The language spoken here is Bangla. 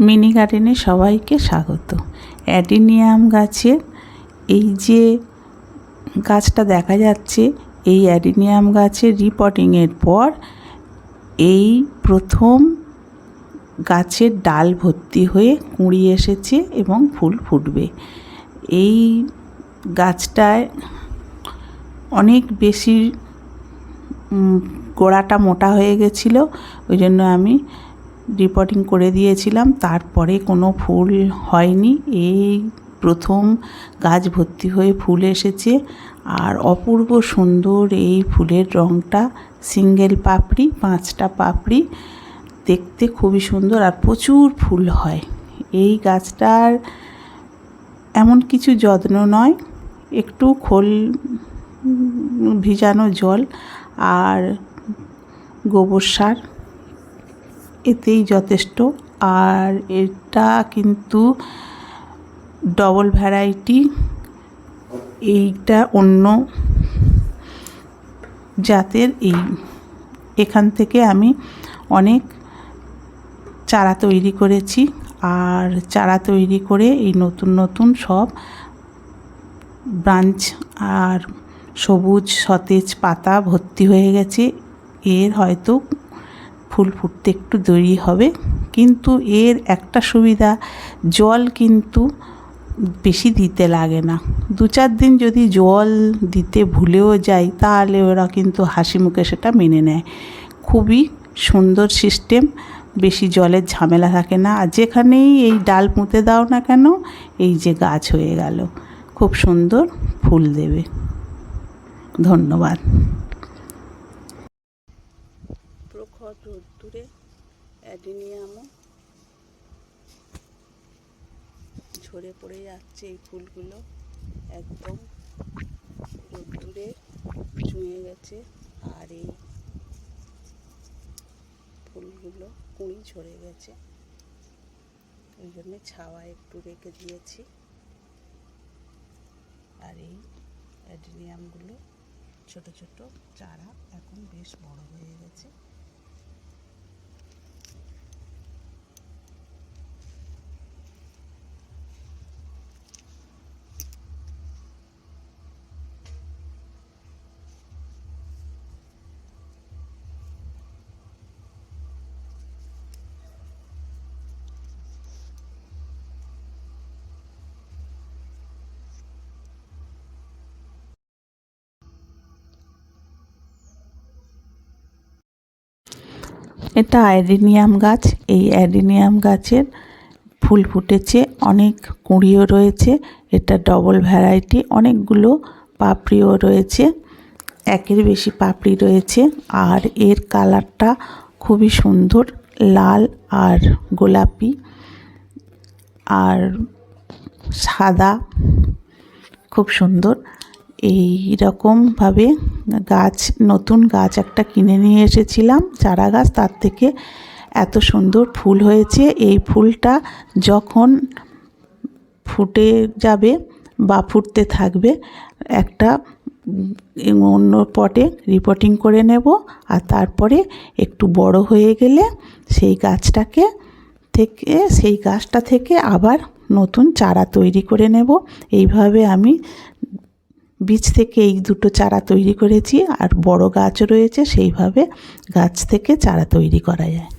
মিনি গার্ডেনে সবাইকে স্বাগত। অ্যাডিনিয়াম গাছের এই যে গাছটা দেখা যাচ্ছে, এই অ্যাডিনিয়াম গাছের রিপটিংয়ের পর এই প্রথম গাছের ডাল ভর্তি হয়ে কুঁড়ি এসেছে এবং ফুল ফুটবে। এই গাছটায় অনেক বেশি গোড়াটা মোটা হয়ে গেছিল, ওই জন্য আমি রিপোর্টিং করে দিয়েছিলাম। তারপরে কোনো ফুল হয়নি। এই প্রথম গাছ ভর্তি হয়ে ফুল এসেছে। আর অপূর্ব সুন্দর এই ফুলের রঙটা সিঙ্গেল পাপড়ি, পাঁচটা পাপড়ি। দেখতে খুবই সুন্দর আর প্রচুর ফুল হয়। এই গাছটার এমন কিছু যত্ন নয়। একটু খোল ভিজানো জল আর গোবর সার। এতেই যথেষ্ট। আর এটা কিন্তু ডবল ভ্যারাইটি এইটা অন্য জাতের এই এখান থেকে আমি অনেক চারা তৈরি করেছি। আর চারা তৈরি করে এই নতুন নতুন সব ব্রাঞ্চ আর সবুজ, সতেজ পাতা ভর্তি হয়ে গেছে। এর হয়তো ফুল ফুটতে একটু দেরি হবে। কিন্তু এর একটা সুবিধা, জল কিন্তু বেশি দিতে লাগে না। দু চার দিন যদি জল দিতে ভুলেও যাই, তাহলে ওরা কিন্তু হাসি মুখে সেটা মেনে নেয়। খুবই সুন্দর সিস্টেম, বেশি জলের ঝামেলা থাকে না। আর যেখানেই এই ডাল পুঁতে দাও না কেন, এই যে গাছ হয়ে গেল। খুব সুন্দর ফুল দেবে। ধন্যবাদ। প্রখর রোদ্দুরে অ্যাডিনিয়ামও ঝরে পড়ে যাচ্ছে এই ফুলগুলো। একদম রোদ্দুরে চুঁয়ে গেছে আর এই ফুলগুলো কুঁড়ি ঝরে গেছে। ওই জন্যে ছাওয়া একটু রেখে দিয়েছি। আর এই অ্যাডিনিয়ামগুলো ছোট ছোট চারা এখন বেশ বড় হয়ে গেছে। এটা অ্যাডিনিয়াম গাছ। এই অ্যাডিনিয়াম গাছের ফুল ফুটেছে, অনেক কুঁড়িও রয়েছে, এটা ডবল ভ্যারাইটি অনেকগুলো পাপড়িও রয়েছে, একের বেশি পাপড়ি রয়েছে, আর এর কালারটা খুবই সুন্দর, লাল আর গোলাপি, আর সাদা, খুব সুন্দর। এই রকমভাবে গাছ, নতুন গাছ একটা কিনে নিয়ে এসেছিলাম চারা গাছ তার থেকে এত সুন্দর ফুল হয়েছে। এই ফুলটা যখন ফুটে যাবে বা ফুটতে থাকবে, একটা অন্য পটে রিপোর্টিং করে নেব। আর তারপরে একটু বড় হয়ে গেলে সেই গাছটাকে থেকে, সেই গাছটা থেকে আবার নতুন চারা তৈরি করে নেব। এইভাবে আমি বীজ থেকে এই দুটো চারা তৈরি করেছি আর বড় গাছ রয়েছে, সেইভাবে গাছ থেকে চারা তৈরি করা যায়।